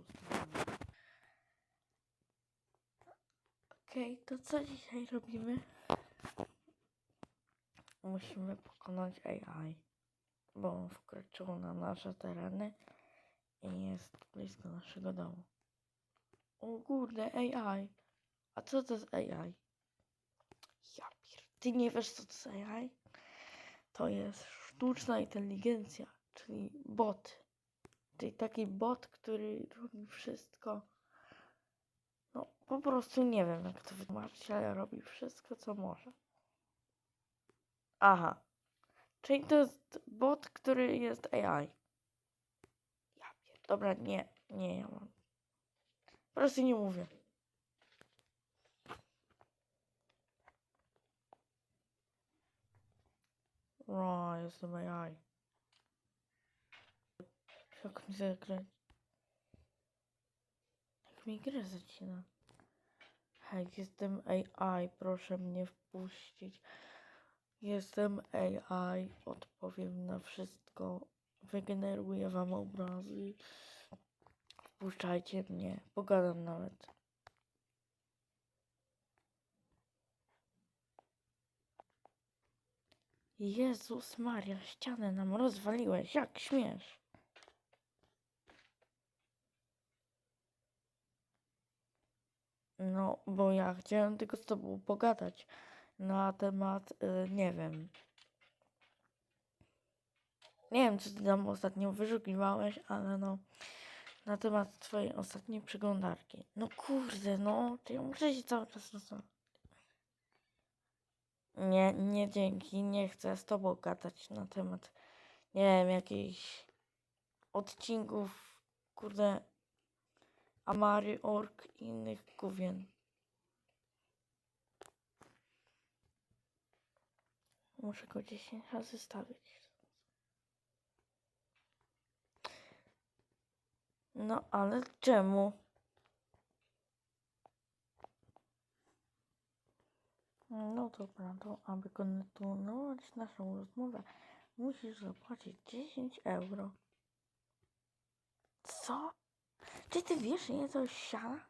ustawione. Okej, to co dzisiaj robimy? Musimy pokonać AI, bo wkroczyło na nasze tereny i jest blisko naszego domu. O kurde, AI. A co to jest AI? Ja pier... Ty nie wiesz co to jest AI? To jest sztuczna inteligencja, czyli bot. Czyli taki bot, który robi wszystko. No, po prostu nie wiem, jak to wytłumaczyć, ale robi wszystko, co może. Aha. Czyli to jest bot, który jest AI. Ja pier... Dobra, nie, nie, ja mam. Po prostu nie mówię. O, jestem AI. Jak mi zagrać? Jak mi grę zacina? Hej, jestem AI, proszę mnie wpuścić. Jestem AI, odpowiem na wszystko. Wygeneruję wam obrazy. Wpuszczajcie mnie, pogadam nawet. Jezus Maria, ścianę nam rozwaliłeś, jak śmiesz. No, bo ja chciałem tylko z tobą pogadać na temat, y, nie wiem. Nie wiem, co ty tam ostatnio wyszukiwałeś, ale no, na temat twojej ostatniej przeglądarki. No kurde, no, ja muszę się cały czas rozmawiać. Nie, nie dzięki, nie chcę z tobą gadać na temat, nie wiem, jakichś odcinków, kurde, Amary, Ork i innych gówien. Muszę go 10 razy stawić. No, ale czemu? No dobra, to aby kontynuować naszą rozmowę, musisz zapłacić 10 euro. Co? Czy ty wiesz, ile to jest siana?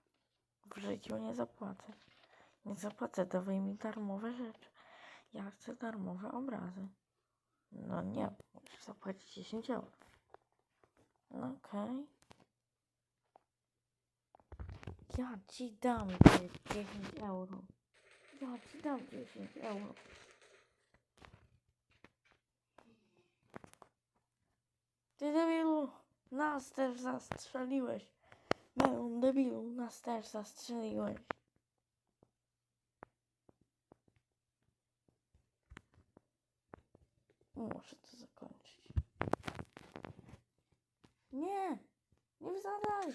W życiu nie zapłacę. Nie zapłacę, dawaj mi darmowe rzeczy. Ja chcę darmowe obrazy. No nie, musisz zapłacić 10 euro. No okej. Ja ci dam te 10 euro. Ja ci dam 10 euro. Ty debilu, nas też zastrzeliłeś. Melon debilu, nas też zastrzeliłeś. Muszę to zakończyć. Nie! Nie wsadzaj!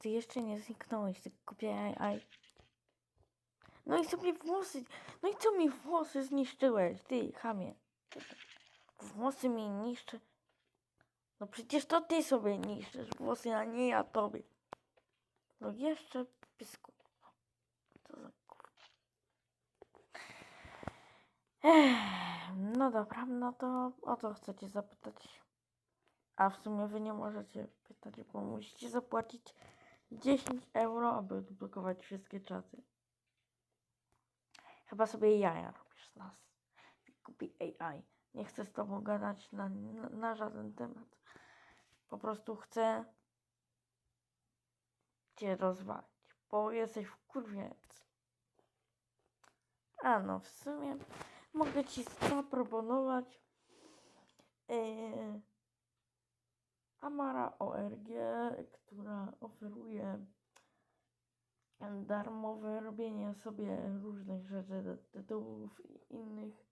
Ty jeszcze nie zniknąłeś, ty kupię aj. No i sobie włosy. No i co mi włosy zniszczyłeś, ty chamie? Włosy mi niszczy. No przecież to ty sobie niszczysz włosy, a nie ja tobie. No jeszcze pysku. Co za. Ech, no dobra, no to o co chcecie zapytać? A w sumie wy nie możecie pytać, bo musicie zapłacić 10 euro, aby odblokować wszystkie czaty. Chyba sobie jaja robisz z nas. Kupi AI. Nie chcę z tobą gadać na, na, na żaden temat. Po prostu chcę cię rozwalić, bo jesteś wkurwiec. A no, w sumie mogę ci zaproponować yy, Amara ORG, która oferuje darmowe robienie sobie różnych rzeczy, tytułów i innych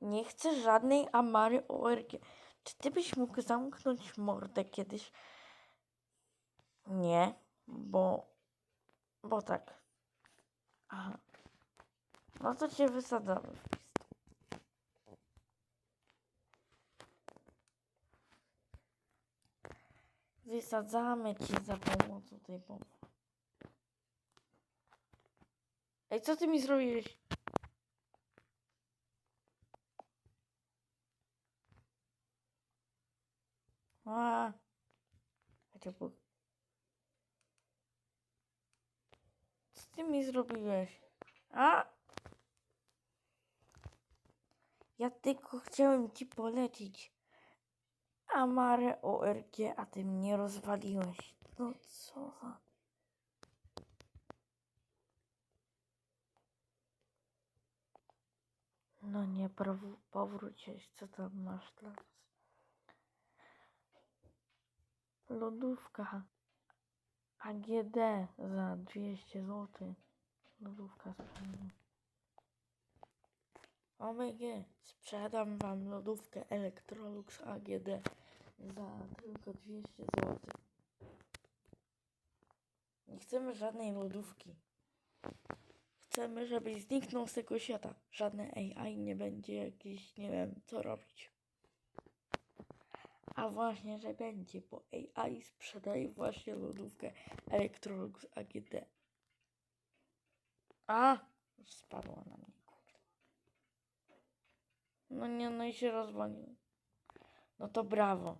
Nie chcę żadnej Amary ORG. Czy ty byś mógł zamknąć mordę kiedyś? Nie, bo... Bo tak. Aha. No to cię wysadzamy. Wysadzamy ci za pomocą tej bomby. Ej, co ty mi zrobiłeś? Chodź, bo... Co ty zrobiłeś? A! Ja tylko chciałem ci polecić. Amare ORG, a ty mnie rozwaliłeś. No co za... No nie, powróciłeś. Co tam masz dla nas? Lodówka. AGD za 200 zł. Lodówka sprzedam. OMG, sprzedam wam lodówkę Electrolux AGD za tylko 200 zł. Nie chcemy żadnej lodówki. Chcemy, żebyś zniknął z tego świata. Żadne AI nie będzie jakiś, nie wiem, co robić. A właśnie, że będzie, bo AI sprzedaje właśnie lodówkę Electrolux AGD. A! Spadła na mnie. No nie, no i się rozwalił. No to brawo.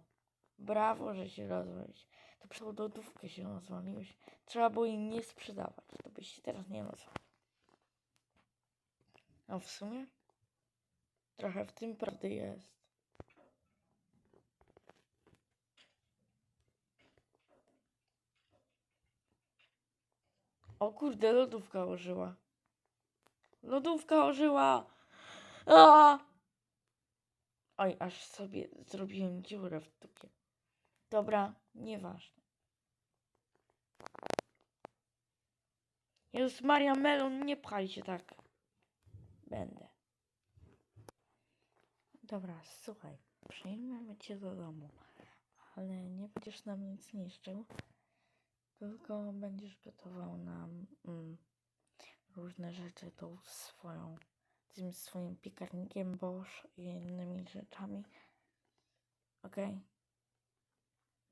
Brawo, że się rozwaliłeś. To przez się rozwaliłeś. Trzeba było jej nie sprzedawać. To byś się teraz nie rozwalił. A w sumie? Trochę w tym prawdy jest. O kurde, lodówka ożyła. Lodówka ożyła! A! Oj, aż sobie zrobiłem dziurę w dupie. Dobra, nieważne. Jezus Maria Melon, nie pchaj się tak. Będę. Dobra, słuchaj. Przyjmiemy cię do domu. Ale nie będziesz nam nic niszczył. Tylko będziesz gotował nam mm, różne rzeczy tą swoją, tym swoim piekarnikiem Bosch i innymi rzeczami. Okej?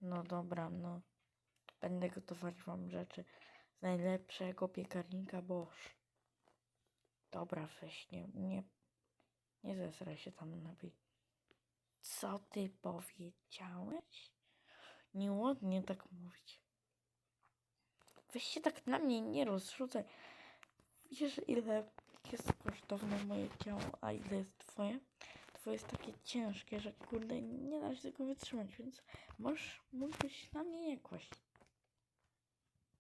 No dobra, no. Będę gotować wam rzeczy z najlepszego piekarnika Bosch. Dobra, weź, nie, nie, nie zesraj się tam lepiej. Co ty powiedziałeś? Nieładnie tak mówić. Weź się tak na mnie nie rozrzucaj. Wiesz, ile jest kosztowne moje ciało, a ile jest twoje? Twoje jest takie ciężkie, że kurde, nie da się tego wytrzymać, więc możesz, mógłbyś na mnie nie kłaść.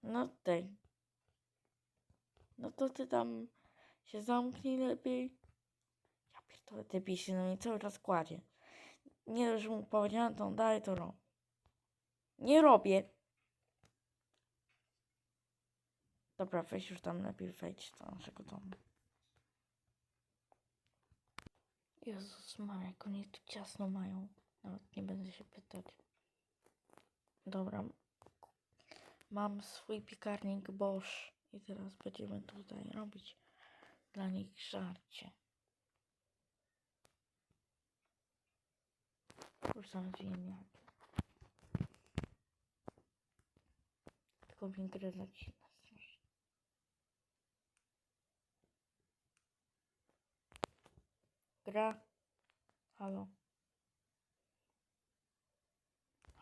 No tej. No to ty tam się zamknij lepiej. Ja pierdolę, ty bij się na mnie cały czas kładzie. Nie że mu powiedziałem, to dalej to robię. Nie robię. Dobra, weź już tam lepiej wejdź do naszego domu. Jezus Maria, jak oni tu ciasno mają. Nawet nie będę się pytać. Dobra. Mam swój piekarnik Bosch i teraz będziemy tutaj robić dla nich żarcie. Już tam wiem. Tylko mi grę Gra. Halo.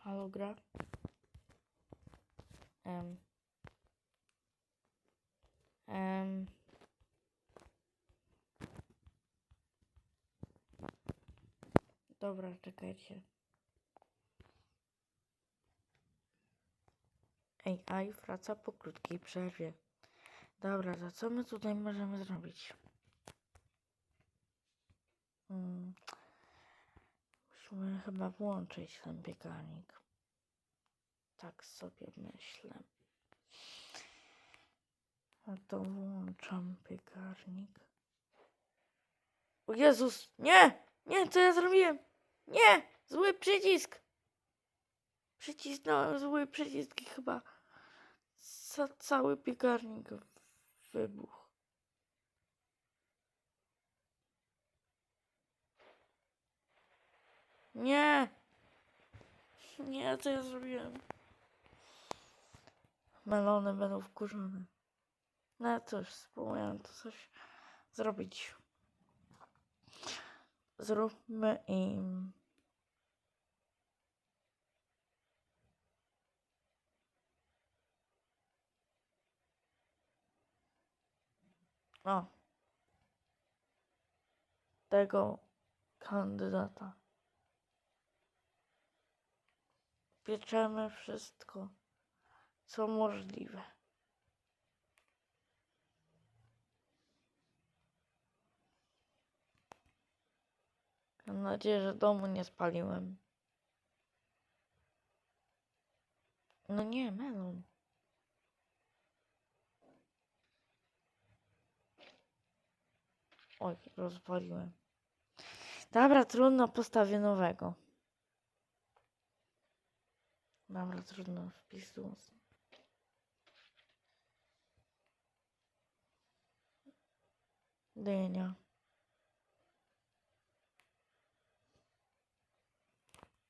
Halo, gra. Em. Em. Dobra, czekajcie. AI wraca po krótkiej przerwie. Dobra, to co my tutaj możemy zrobić? Musimy chyba włączyć ten piekarnik. Tak sobie myślę. No to włączam piekarnik. O Jezus! Nie! Nie, co ja zrobiłem? Nie! Zły przycisk! Przycisnąłem zły przycisk i chyba ca cały piekarnik wybuchł. Nie! Nie, co ja zrobiłem? Melony będą wkurzone. No cóż, spróbuję to coś zrobić. Zróbmy im... O. Tego kandydata. Pieczemy wszystko, co możliwe. Mam nadzieję, że domu nie spaliłem. No nie, melon. Oj, rozpaliłem. Dobra, trudno, postawię nowego. Dobra, trudno, wpisuję. Dynia.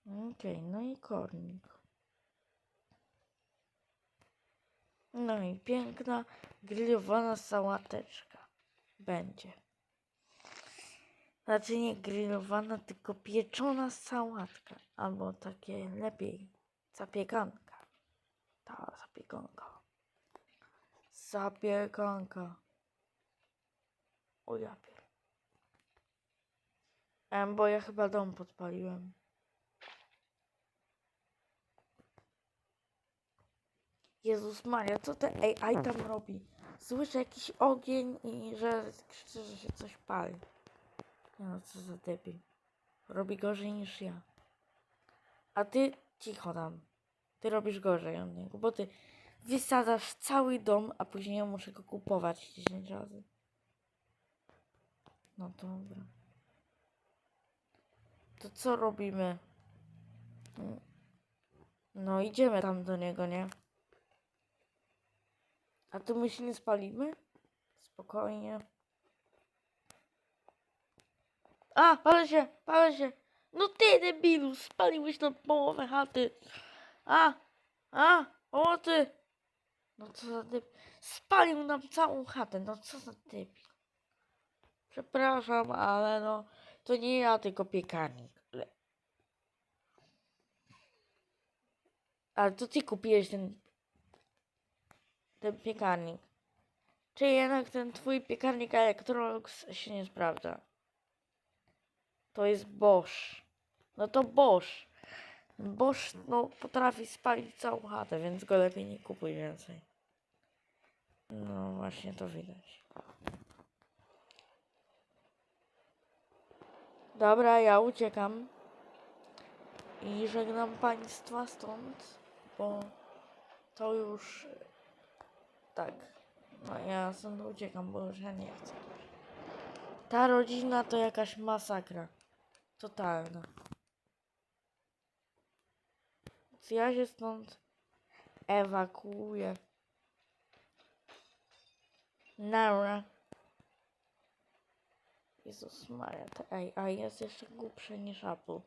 Okej, no i kornik. No i piękna grillowana sałateczka będzie. Znaczy nie grillowana, tylko pieczona sałatka. Albo takie lepiej zapiekanka. Ta zapiekanka. Zapiekanka. O ja pier... Em, bo ja chyba dom podpaliłem. Jezus Maria, co te AI tam robi? Słyszę jakiś ogień i że krzyczy, że się coś pali. Nie no, co za debil. Robi gorzej niż ja. A ty cicho tam. Ty robisz gorzej od niego, bo ty wysadzasz cały dom, a później ja muszę go kupować 10 razy. No dobra. To co robimy? No idziemy tam do niego, nie? A tu my się nie spalimy? Spokojnie. A, palę się, palę się. No ty debilu, spaliłeś na połowę chaty. A, a, o ty. No co za debil. Spalił nam całą chatę, no co za debil. Przepraszam, ale no, to nie ja, tylko piekarnik. Le- Ale to ty kupiłeś ten, ten piekarnik. Czy jednak ten twój piekarnik Electrolux się nie sprawdza? To jest Bosch. No to Bosch. Bosch no, potrafi spalić całą chatę, więc go lepiej nie kupuj więcej. No właśnie to widać. Dobra, ja uciekam. I żegnam Państwa stąd, bo to już tak. No ja stąd uciekam, bo już ja nie chcę. Ta rodzina to jakaś masakra. Totalna. Więc ja się stąd ewakuuję. Nara. Jezus Maria, to ej, a jest jeszcze głupsze niż Apple.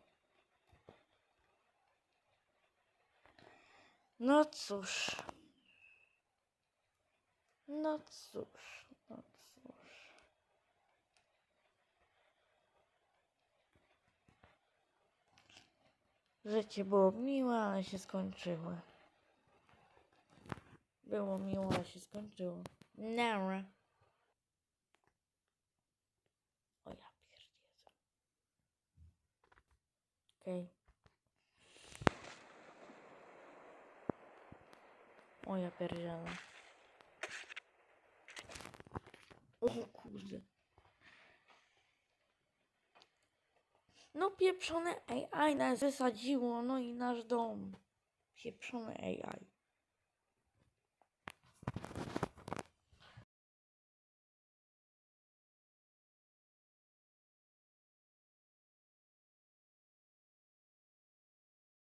No cóż. No cóż, no cóż. Życie było miłe, ale się skończyło. Było miło, ale się skończyło. Nara. O ja pierdziedzę. Okej. O ja pierdzielę. O kurde. No pieprzone AI nas wysadziło, no i nasz dom. Pieprzone AI.